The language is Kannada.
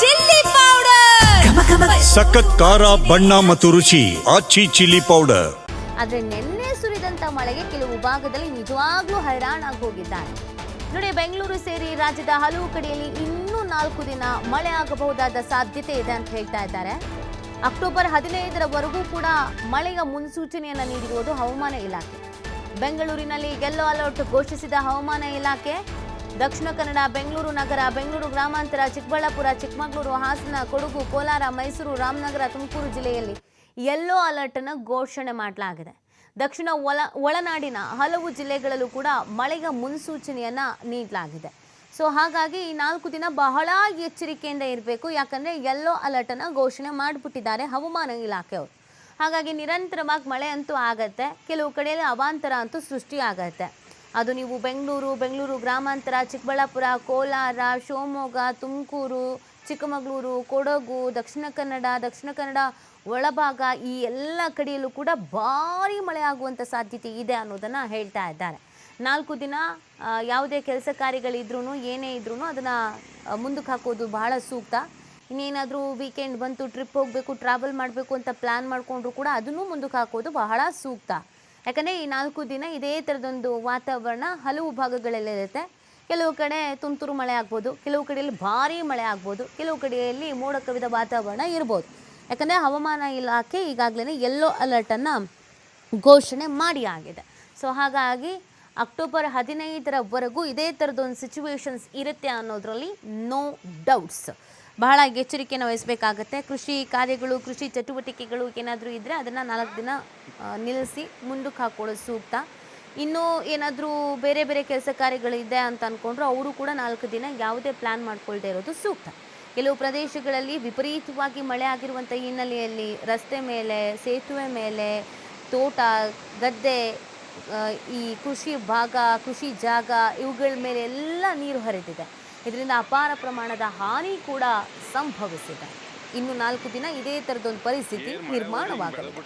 Chilli powder. ಸಖತ್ ಖಾರ ಬಣ್ಣ ಮತ್ತು ರುಚಿ ಆಚಿ ಚಿಲ್ಲಿ ಪೌಡರ್. ಆದ್ರೆ ನಿನ್ನೆ ಸುರಿದಂತ ಮಳೆಗೆ ಕೆಲವು ಭಾಗದಲ್ಲಿ ನಿಜವಾಗ್ಲೂ ಹೈರಾಣಾಗಿ ಹೋಗಿದ್ದಾರೆ ನೋಡಿ ಬೆಂಗಳೂರು ಸೇರಿ ರಾಜ್ಯದ ಹಲವು ಕಡೆಯಲ್ಲಿ ಇನ್ನೂ ನಾಲ್ಕು ದಿನ ಮಳೆ ಆಗಬಹುದಾದ ಸಾಧ್ಯತೆ ಇದೆ ಅಂತ ಹೇಳ್ತಾ ಇದ್ದಾರೆ. ಅಕ್ಟೋಬರ್ ಹದಿನೈದರವರೆಗೂ ಕೂಡ ಮಳೆಯ ಮುನ್ಸೂಚನೆಯನ್ನು ನೀಡಿರುವುದು ಹವಾಮಾನ ಇಲಾಖೆ. ಬೆಂಗಳೂರಿನಲ್ಲಿ ಯೆಲ್ಲೋ ಅಲರ್ಟ್ ಘೋಷಿಸಿದ ಹವಾಮಾನ ಇಲಾಖೆ ದಕ್ಷಿಣ ಕನ್ನಡ, ಬೆಂಗಳೂರು ನಗರ, ಬೆಂಗಳೂರು ಗ್ರಾಮಾಂತರ, ಚಿಕ್ಕಬಳ್ಳಾಪುರ, ಚಿಕ್ಕಮಗಳೂರು, ಹಾಸನ, ಕೊಡಗು, ಕೋಲಾರ, ಮೈಸೂರು, ರಾಮನಗರ, ತುಮಕೂರು ಜಿಲ್ಲೆಯಲ್ಲಿ ಯೆಲ್ಲೋ ಅಲರ್ಟ್ ಅನ್ನು ಘೋಷಣೆ ಮಾಡಲಾಗಿದೆ. ದಕ್ಷಿಣ ಒಳ, ಒಳನಾಡಿನ ಹಲವು ಜಿಲ್ಲೆಗಳಲ್ಲೂ ಕೂಡ ಮಳೆಯ ಮುನ್ಸೂಚನೆಯನ್ನು ನೀಡಲಾಗಿದೆ. ಸೊ ಹಾಗಾಗಿ ಈ ನಾಲ್ಕು ದಿನ ಬಹಳ ಎಚ್ಚರಿಕೆಯಿಂದ ಇರಬೇಕು. ಯಾಕಂದರೆ ಯೆಲ್ಲೋ ಅಲರ್ಟ್ ಅನ್ನು ಘೋಷಣೆ ಮಾಡಿಬಿಟ್ಟಿದ್ದಾರೆ ಹವಾಮಾನ ಇಲಾಖೆಯವರು. ಹಾಗಾಗಿ ನಿರಂತರವಾಗಿ ಮಳೆ ಅಂತೂ ಆಗತ್ತೆ, ಕೆಲವು ಕಡೆಯಲ್ಲಿ ಅವಾಂತರ ಅಂತೂ ಸೃಷ್ಟಿ ಆಗತ್ತೆ ಅದು ನೀವು ಬೆಂಗಳೂರು ಬೆಂಗಳೂರು ಗ್ರಾಮಾಂತರ, ಚಿಕ್ಕಬಳ್ಳಾಪುರ, ಕೋಲಾರ, ಶಿವಮೊಗ್ಗ, ತುಮಕೂರು, ಚಿಕ್ಕಮಗಳೂರು, ಕೊಡಗು, ದಕ್ಷಿಣ ಕನ್ನಡ ದಕ್ಷಿಣ ಕನ್ನಡ ಒಳಭಾಗ ಈ ಎಲ್ಲ ಕಡೆಯಲ್ಲೂ ಕೂಡ ಭಾರಿ ಮಳೆ ಆಗುವಂಥ ಸಾಧ್ಯತೆ ಇದೆ ಅನ್ನೋದನ್ನು ಹೇಳ್ತಾ ಇದ್ದಾರೆ. ನಾಲ್ಕು ದಿನ ಯಾವುದೇ ಕೆಲಸ ಕಾರ್ಯಗಳಿದ್ರೂ ಏನೇ ಇದ್ರೂ ಅದನ್ನು ಮುಂದಕ್ಕೆ ಹಾಕೋದು ಬಹಳ ಸೂಕ್ತ. ಇನ್ನೇನಾದರೂ ವೀಕೆಂಡ್ ಬಂತು ಟ್ರಿಪ್ ಹೋಗಬೇಕು ಟ್ರಾವೆಲ್ ಮಾಡಬೇಕು ಅಂತ ಪ್ಲ್ಯಾನ್ ಮಾಡಿಕೊಂಡ್ರು ಕೂಡ ಅದನ್ನು ಮುಂದಕ್ಕೆ ಹಾಕೋದು ಬಹಳ ಸೂಕ್ತ. ಯಾಕಂದರೆ ಈ ನಾಲ್ಕು ದಿನ ಇದೇ ಥರದೊಂದು ವಾತಾವರಣ ಹಲವು ಭಾಗಗಳಲ್ಲಿ ಇರುತ್ತೆ. ಕೆಲವು ಕಡೆ ತುಂತುರು ಮಳೆ ಆಗ್ಬೋದು, ಕೆಲವು ಕಡೆಯಲ್ಲಿ ಭಾರೀ ಮಳೆ ಆಗ್ಬೋದು, ಕೆಲವು ಕಡೆಯಲ್ಲಿ ಮೋಡ ಕವಿದ ವಾತಾವರಣ ಇರ್ಬೋದು. ಯಾಕಂದರೆ ಹವಾಮಾನ ಇಲಾಖೆ ಈಗಾಗಲೇ ಯೆಲ್ಲೋ ಅಲರ್ಟನ್ನು ಘೋಷಣೆ ಮಾಡಿ ಆಗಿದೆ. ಸೊ ಹಾಗಾಗಿ ಅಕ್ಟೋಬರ್ ಹದಿನೈದರವರೆಗೂ ಇದೇ ಥರದೊಂದು ಸಿಚುವೇಶನ್ಸ್ ಇರುತ್ತೆ ಅನ್ನೋದರಲ್ಲಿ ನೋ ಡೌಟ್ಸ್ ಬಹಳ ಎಚ್ಚರಿಕೆಯನ್ನು ವಹಿಸಬೇಕಾಗತ್ತೆ. ಕೃಷಿ ಕಾರ್ಯಗಳು, ಕೃಷಿ ಚಟುವಟಿಕೆಗಳು ಏನಾದರೂ ಇದ್ದರೆ ಅದನ್ನು ನಾಲ್ಕು ದಿನ ನಿಲ್ಲಿಸಿ ಮುಂದಕ್ಕೆ ಹಾಕೊಳ್ಳೋದು ಸೂಕ್ತ. ಇನ್ನೂ ಏನಾದರೂ ಬೇರೆ ಬೇರೆ ಕೆಲಸ ಕಾರ್ಯಗಳಿದೆ ಅಂತ ಅಂದ್ಕೊಂಡ್ರು ಅವರು ಕೂಡ ನಾಲ್ಕು ದಿನ ಯಾವುದೇ ಪ್ಲ್ಯಾನ್ ಮಾಡ್ಕೊಳ್ದೇ ಇರೋದು ಸೂಕ್ತ. ಕೆಲವು ಪ್ರದೇಶಗಳಲ್ಲಿ ವಿಪರೀತವಾಗಿ ಮಳೆ ಆಗಿರುವಂಥ ಹಿನ್ನೆಲೆಯಲ್ಲಿ ರಸ್ತೆ ಮೇಲೆ, ಸೇತುವೆ ಮೇಲೆ, ತೋಟ, ಗದ್ದೆ ಈ ಕೃಷಿ ಭಾಗ, ಕೃಷಿ ಜಾಗ ಇವುಗಳ ಮೇಲೆ ಎಲ್ಲ ನೀರು ಹರಿದಿದೆ. ಇದರಿಂದ ಅಪಾರ ಪ್ರಮಾಣದ ಹಾನಿ ಕೂಡ ಸಂಭವಿಸಿದೆ. ಇನ್ನು ನಾಲ್ಕು ದಿನ ಇದೇ ಥರದೊಂದು ಪರಿಸ್ಥಿತಿ ನಿರ್ಮಾಣವಾಗಲಿದೆ.